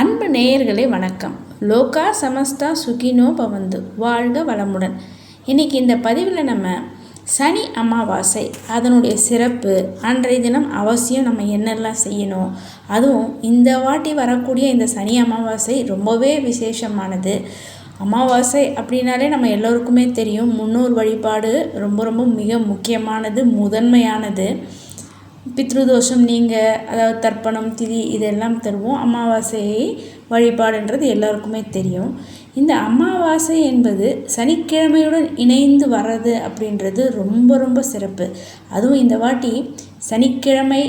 அன்பு நேயர்களே வணக்கம். லோகா சமஸ்தா சுகினோ பவந்து. வாழ்க வளமுடன். இன்றைக்கி இந்த பதிவில் நம்ம சனி அமாவாசை அதனுடைய சிறப்பு அன்றைய தினம் அவசியம் நம்ம என்னெல்லாம் செய்யணும் அதுவும் இந்த வாட்டி வரக்கூடிய இந்த சனி அமாவாசை ரொம்பவே விசேஷமானது. அமாவாசை அப்படின்னாலே நம்ம எல்லோருக்குமே தெரியும் முன்னோர் வழிபாடு ரொம்ப ரொம்ப மிக முக்கியமானது முதன்மையானது. பித்ருதோஷம் நீங்கள் அதாவது தர்ப்பணம் திதி இதெல்லாம் தருவோம். அமாவாசை வழிபாடுன்றது எல்லாருக்குமே தெரியும். இந்த அமாவாசை என்பது சனிக்கிழமையுடன் இணைந்து வர்றது அப்படின்றது ரொம்ப ரொம்ப சிறப்பு. அதுவும் இந்த வாட்டி சனிக்கிழமை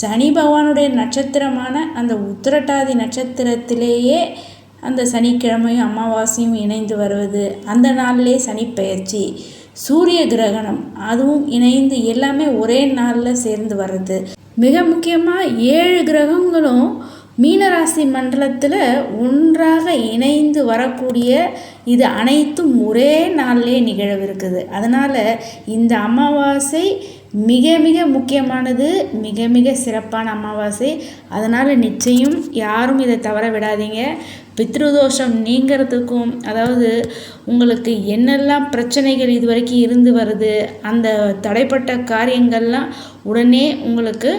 சனி பகவானுடைய நட்சத்திரமான அந்த உத்திரட்டாதி நட்சத்திரத்திலேயே அந்த சனிக்கிழமையும் அமாவாசையும் இணைந்து வருவது அந்த நாளிலே சனிப்பெயர்ச்சி. சூரிய கிரகணம் அதுவும் இணைந்து எல்லாமே ஒரே நாளில் சேர்ந்து வர்றது. மிக முக்கியமாக ஏழு கிரகங்களும் மீனராசி மண்டலத்தில் ஒன்றாக இணைந்து வரக்கூடிய இது அனைத்தும் ஒரே நாளிலே நிகழவிருக்குது. அதனால் இந்த அமாவாசை மிக மிக முக்கியமானது மிக மிக சிறப்பான அமாவாசை. அதனால் நிச்சயம் யாரும் இதை தவற விடாதீங்க. பித்ருதோஷம் நீங்கிறதுக்கும் அதாவது உங்களுக்கு என்னெல்லாம் பிரச்சனைகள் இது வரைக்கும் இருந்து வருது அந்த தடைப்பட்ட காரியங்கள்லாம் உடனே உங்களுக்கு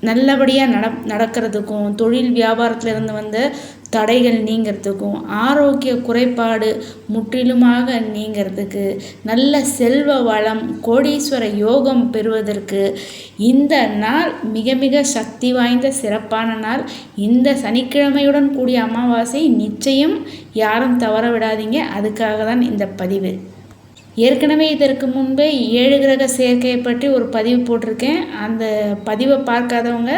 நல்லபடியாக நட நடக்கிறதுக்கும் தொழில் வியாபாரத்திலிருந்து வந்த தடைகள் நீங்கிறதுக்கும் ஆரோக்கிய குறைபாடு முற்றிலுமாக நீங்கிறதுக்கு நல்ல செல்வ வளம் கோடீஸ்வர யோகம் பெறுவதற்கு இந்த நாள் மிக மிக சக்தி வாய்ந்த சிறப்பான நாள். இந்த சனிக்கிழமையுடன் கூடிய அமாவாசை நிச்சயம் யாரும் தவற விடாதீங்க. அதுக்காக தான் இந்த பதிவு. ஏற்கனவே இதற்கு முன்பே ஏழு கிரக சேர்க்கையை பற்றி ஒரு பதிவு போட்டிருக்கேன். அந்த பதிவை பார்க்காதவங்க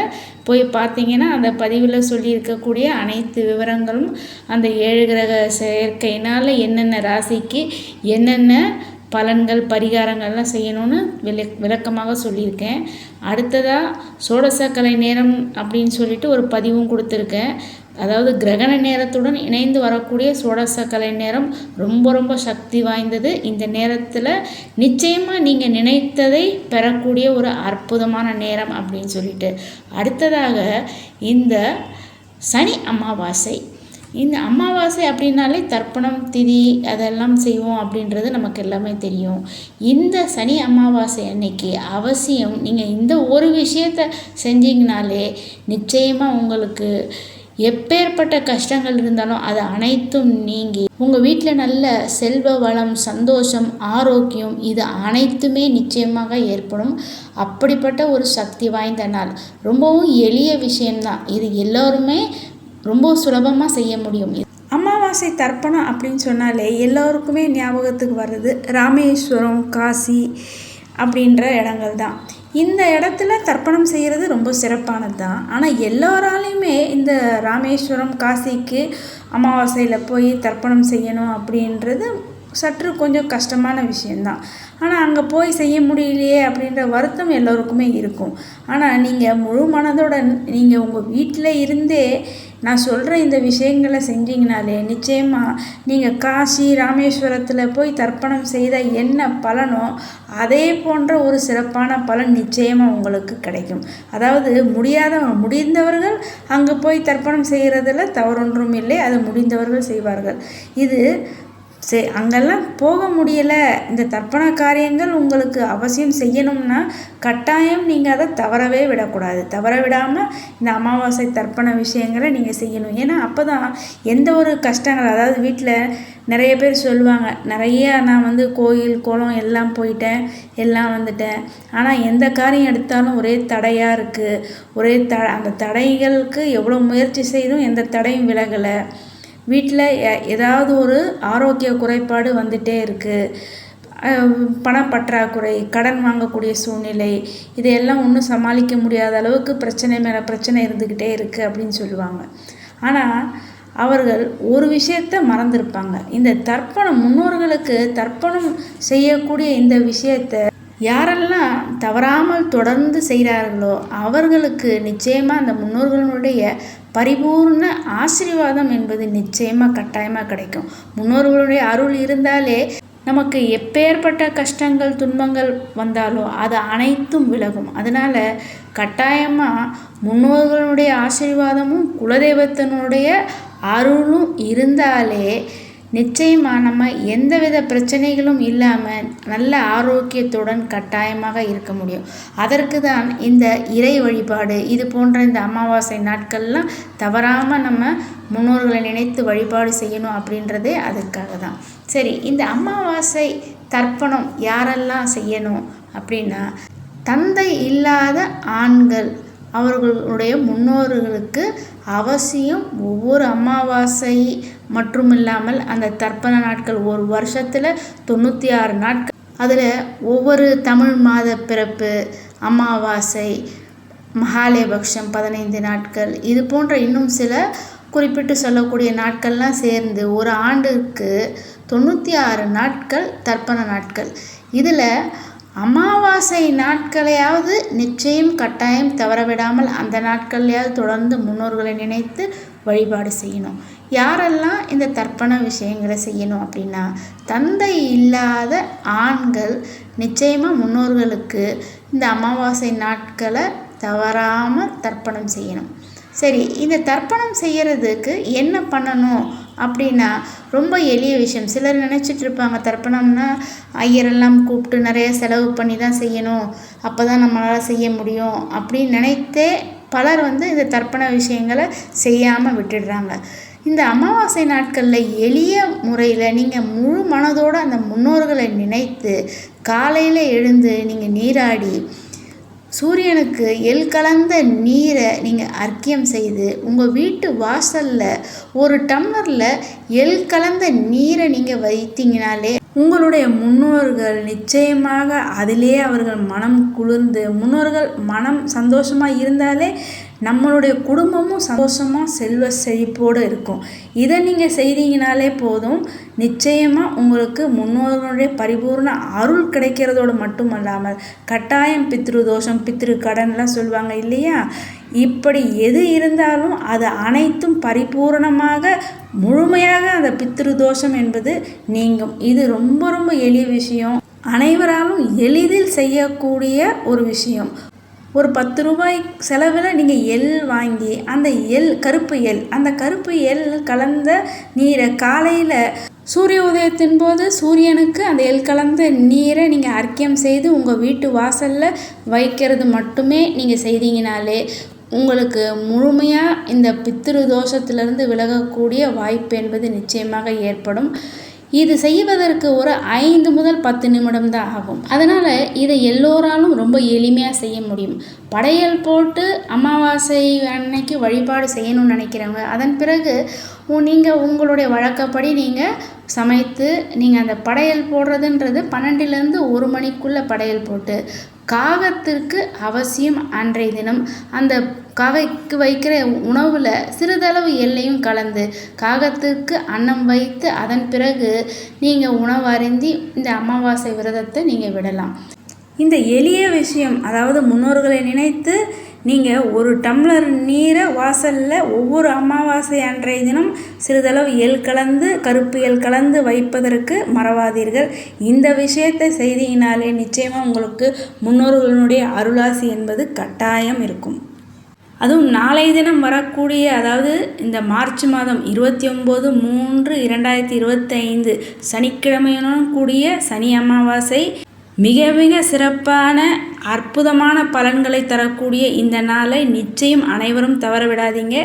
போய் பார்த்தீங்கன்னா அந்த பதிவில் சொல்லியிருக்கக்கூடிய அனைத்து விவரங்களும் அந்த ஏழு கிரக சேர்க்கையினால் என்னென்ன ராசிக்கு என்னென்ன பலன்கள் பரிகாரங்கள்லாம் செய்யணும்னு விள விளக்கமாக சொல்லியிருக்கேன். அடுத்ததாக சோடசக்கலை நேரம் அப்படின்னு சொல்லிட்டு ஒரு பதிவும் கொடுத்துருக்கேன். அதாவது கிரகண நேரத்துடன் இணைந்து வரக்கூடிய சோடசக்கலை நேரம் ரொம்ப ரொம்ப சக்தி வாய்ந்தது. இந்த நேரத்தில் நிச்சயமாக நீங்கள் நினைத்ததை பெறக்கூடிய ஒரு அற்புதமான நேரம் அப்படின்னு சொல்லிட்டு. அடுத்ததாக இந்த சனி அமாவாசை இந்த அமாவாசை அப்படின்னாலே தர்ப்பணம் திதி அதெல்லாம் செய்வோம் அப்படின்றது நமக்கு எல்லாமே தெரியும். இந்த சனி அமாவாசை அன்னைக்கு அவசியம் நீங்கள் இந்த ஒரு விஷயத்தை செஞ்சீங்கனாலே நிச்சயமாக உங்களுக்கு எப்பேற்பட்ட கஷ்டங்கள் இருந்தாலும் அது அனைத்தும் நீங்கி உங்கள் வீட்டில் நல்ல செல்வ வளம் சந்தோஷம் ஆரோக்கியம் இது அனைத்துமே நிச்சயமாக ஏற்படும். அப்படிப்பட்ட ஒரு சக்தி வாய்ந்த நாள். ரொம்பவும் எளிய விஷயம்தான். இது எல்லோருமே ரொம்ப சுலபமாக செய்ய முடியும். அமாவாசை தர்ப்பணம் அப்படின்னு சொன்னாலே எல்லோருக்குமே ஞாபகத்துக்கு வர்றது ராமேஸ்வரம் காசி அப்படின்ற இடங்கள் தான் இந்த இடத்துல தர்ப்பணம் செய்கிறது ரொம்ப சிறப்பானது தான் ஆனால் எல்லோராலையுமே இந்த ராமேஸ்வரம் காசிக்கு அமாவாசையில் போய் தர்ப்பணம் செய்யணும் அப்படின்றது சற்று கொஞ்சம் கஷ்டமான விஷயந்தான் ஆனால் அங்கே போய் செய்ய முடியலையே அப்படின்ற வருத்தம் எல்லோருக்குமே இருக்கும். ஆனால் நீங்கள் முழு மனதுடன் நீங்கள் உங்கள் வீட்டில் இருந்தே நான் சொல்கிற இந்த விஷயங்களை செஞ்சீங்கனாலே நிச்சயமாக நீங்கள் காசி ராமேஸ்வரத்தில் போய் தர்ப்பணம் செய்த என்ன பலனோ அதே போன்ற ஒரு சிறப்பான பலன் நிச்சயமாக உங்களுக்கு கிடைக்கும். அதாவது முடியாதவங்க முடிந்தவர்கள் அங்கே போய் தர்ப்பணம் செய்கிறதுல தவறொன்றும் இல்லை அதை முடிந்தவர்கள் செய்வார்கள். இது சரி அங்கெல்லாம் போக முடியலை. இந்த தர்ப்பண காரியங்கள் உங்களுக்கு அவசியம் செய்யணும்னா கட்டாயம் நீங்கள் அதை தவறவே விடக்கூடாது. தவற விடாமல் இந்த அமாவாசை தர்ப்பண விஷயங்களை நீங்கள் செய்யணும். ஏன்னா அப்போ தான் எந்த ஒரு கஷ்டங்கள் அதாவது வீட்டில் நிறைய பேர் சொல்லுவாங்க நிறைய நான் வந்து கோயில் குளம் எல்லாம் போயிட்டேன் எல்லாம் வந்துட்டேன். ஆனால் எந்த காரியம் எடுத்தாலும் ஒரே தடையாக இருக்குது ஒரே த அந்த தடைகளுக்கு எவ்வளோ முயற்சி செய்தும் எந்த தடையும் விலகலை. வீட்டில் ஏதாவது ஒரு ஆரோக்கிய குறைபாடு வந்துகிட்டே இருக்குது பணப்பற்றாக்குறை கடன் வாங்கக்கூடிய சூழ்நிலை இதையெல்லாம் ஒன்றும் சமாளிக்க முடியாத அளவுக்கு பிரச்சனை மேலே பிரச்சனை இருந்துக்கிட்டே இருக்குது அப்படின்னு சொல்லுவாங்க. ஆனால் அவர்கள் ஒரு விஷயத்த மறந்துருப்பாங்க. இந்த தர்ப்பணம் முன்னோர்களுக்கு தர்ப்பணம் செய்யக்கூடிய இந்த விஷயத்த யாரெல்லாம் தவறாமல் தொடர்ந்து செய்கிறார்களோ அவர்களுக்கு நிச்சயமாக அந்த முன்னோர்களுடைய பரிபூர்ண ஆசீர்வாதம் என்பது நிச்சயமாக கட்டாயமாக கிடைக்கும். முன்னோர்களுடைய அருள் இருந்தாலே நமக்கு எப்பேற்பட்ட கஷ்டங்கள் துன்பங்கள் வந்தாலும் அது அனைத்தும் விலகும். அதனால் கட்டாயமாக முன்னோர்களுடைய ஆசீர்வாதமும் குலதெய்வத்தினுடைய அருளும் இருந்தாலே நிச்சயமாக நம்ம எந்தவித பிரச்சனைகளும் இல்லாமல் நல்ல ஆரோக்கியத்துடன் கட்டாயமாக இருக்க முடியும். அதற்கு தான் இந்த இறை வழிபாடு இது போன்ற இந்த அமாவாசை நாட்கள்லாம் தவறாமல் நம்ம முன்னோர்களை நினைத்து வழிபாடு செய்யணும் அப்படின்றதே அதுக்காக தான் சரி இந்த அமாவாசை தர்ப்பணம் யாரெல்லாம் செய்யணும் அப்படின்னா தந்தை இல்லாத ஆண்கள் அவர்களுடைய முன்னோர்களுக்கு அவசியம் ஒவ்வொரு அமாவாசை மற்றும் இல்லாமல் அந்த தர்ப்பண நாட்கள் ஒரு வருஷத்தில் தொண்ணூற்றி ஆறு நாட்கள். அதில் ஒவ்வொரு தமிழ் மாத பிறப்பு அமாவாசை மகாலயபக்ஷம் பதினைந்து நாட்கள் இது போன்ற இன்னும் சில குறிப்பிட்டு சொல்லக்கூடிய நாட்கள்லாம் சேர்ந்து ஒரு ஆண்டுக்கு தொண்ணூற்றி ஆறு நாட்கள் தர்ப்பண நாட்கள். இதில் அமாவாசை நாட்களையாவது நிச்சயம் கட்டாயம் தவறவிடாமல் அந்த நாட்கள்லையாவது தொடர்ந்து முன்னோர்களை நினைத்து வழிபாடு செய்யணும். யாரெல்லாம் இந்த தர்ப்பண விஷயங்களை செய்யணும் அப்படின்னா தந்தை இல்லாத ஆண்கள் நிச்சயமாக முன்னோர்களுக்கு இந்த அமாவாசை நாட்களை தவறாமல் தர்ப்பணம் செய்யணும். சரி இந்த தர்ப்பணம் செய்கிறதுக்கு என்ன பண்ணணும் அப்படின்னா ரொம்ப எளிய விஷயம். சிலர் நினச்சிட்டு இருப்பாங்க தர்ப்பணம்னா ஐயரெல்லாம் கூப்பிட்டு நிறைய செலவு பண்ணி தான் செய்யணும். அப்போ தான் நம்மளால் செய்ய முடியும் அப்படின்னு நினைத்தே பலர் வந்து இந்த தர்ப்பண விஷயங்களை செய்யாமல் விட்டுடுறாங்க. இந்த அமாவாசை நாட்களில் எளிய முறையில் நீங்கள் முழு மனதோடு அந்த முன்னோர்களை நினைத்து காலையில் எழுந்து நீங்கள் நீராடி சூரியனுக்கு எல் கலந்த நீரை நீங்கள் அர்க்கியம் செய்து உங்கள் வீட்டு வாசலில் ஒரு டம்ளரில் எல் கலந்த நீரை நீங்கள் வைத்தீங்கனாலே உங்களுடைய முன்னோர்கள் நிச்சயமாக அதிலே அவர்கள் மனம் குளிர்ந்து முன்னோர்கள் மனம் சந்தோஷமாக இருந்தாலே நம்மளுடைய குடும்பமும் சந்தோஷமாக செல்வ செழிப்போடு இருக்கும். இதை நீங்கள் செய்தீங்கனாலே போதும். நிச்சயமாக உங்களுக்கு முன்னோர்களுடைய பரிபூர்ண அருள் கிடைக்கிறதோடு மட்டுமல்லாமல் கட்டாயம் பித்ரு தோஷம் பித்ரு கடன்லாம் சொல்லுவாங்க இல்லையா? இப்படி எது இருந்தாலும் அது அனைத்தும் பரிபூர்ணமாக முழுமையாக அந்த பித்ரு தோஷம் என்பது நீங்கும். இது ரொம்ப ரொம்ப எளிய விஷயம். அனைவராலும் எளிதில் செய்யக்கூடிய ஒரு விஷயம். ஒரு பத்து ரூபாய் செலவில் நீங்கள் எள் வாங்கி அந்த எள் கருப்பு எள் அந்த கருப்பு எள் கலந்த நீரை காலையில் சூரிய உதயத்தின் போது சூரியனுக்கு அந்த எள் கலந்த நீரை நீங்கள் அர்க்கியம் செய்து உங்கள் வீட்டு வாசலில் வைக்கிறது மட்டுமே நீங்கள் செய்தீங்கனாலே உங்களுக்கு முழுமையாக இந்த பித்திரு தோஷத்திலிருந்து விலகக்கூடிய வாய்ப்பு என்பது நிச்சயமாக ஏற்படும். இது செய்வதற்கு ஒரு ஐந்து முதல் பத்து நிமிடம் தான் ஆகும். அதனால் இதை எல்லோராலும் ரொம்ப எளிமையாக செய்ய முடியும். படையல் போட்டு அமாவாசை அன்னைக்கு வழிபாடு செய்யணும்னு நினைக்கிறவங்க அதன் பிறகு நீங்கள் உங்களுடைய வழக்கப்படி நீங்கள் சமைத்து நீங்கள் அந்த படையல் போடுறதுன்றது பன்னெண்டுலேருந்து ஒரு மணிக்குள்ளே படையல் போட்டு காகத்திற்கு அவசியம் அன்றைய தினம் அந்த கவைக்கு வைக்கிற உணவில் சிறிதளவு எல்லையும் கலந்து காகத்திற்கு அன்னம் வைத்து அதன் பிறகு நீங்கள் உணவு அருந்தி இந்த அமாவாசை விரதத்தை நீங்கள் விடலாம். இந்த எளிய விஷயம் அதாவது முன்னோர்களை நினைத்து நீங்கள் ஒரு டம்ளர் நீரை வாசலில் ஒவ்வொரு அமாவாசை அன்றைய தினம் சிறிதளவு எல் கலந்து கருப்பு எல் கலந்து வைப்பதற்கு மறவாதீர்கள். இந்த விஷயத்தை செய்தீங்கனாலே நிச்சயமாக உங்களுக்கு முன்னோர்களுடைய அருளாசி என்பது கட்டாயம் இருக்கும். அதுவும் நாளைய தினம் வரக்கூடிய அதாவது இந்த மார்ச் மாதம் இருபத்தி ஒம்பது மூன்று இரண்டாயிரத்தி இருபத்தைந்து சனிக்கிழமையுடன் கூடிய சனி அமாவாசை மிக மிக சிறப்பான அற்புதமான பலன்களை தரக்கூடிய இந்த நாளை நிச்சயம் அனைவரும் தவற விடாதீங்க.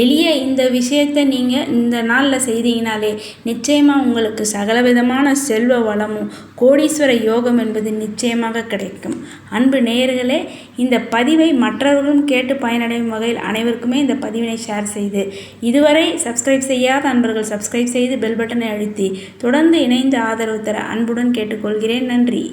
எளிய இந்த விஷயத்தை நீங்கள் இந்த நாளில் செய்தீங்கனாலே நிச்சயமாக உங்களுக்கு சகலவிதமான செல்வ வளமும் கோடீஸ்வர யோகம் என்பது நிச்சயமாக கிடைக்கும். அன்பு நேயர்களே இந்த பதிவை மற்றவர்களும் கேட்டு பயனடையும் வகையில் அனைவருக்குமே இந்த பதிவினை ஷேர் செய்து இதுவரை சப்ஸ்கிரைப் செய்யாத அன்பர்கள் சப்ஸ்கிரைப் செய்து பெல் பட்டனை அழுத்தி தொடர்ந்து இணைந்து ஆதரவு தர அன்புடன் கேட்டுக்கொள்கிறேன். நன்றி.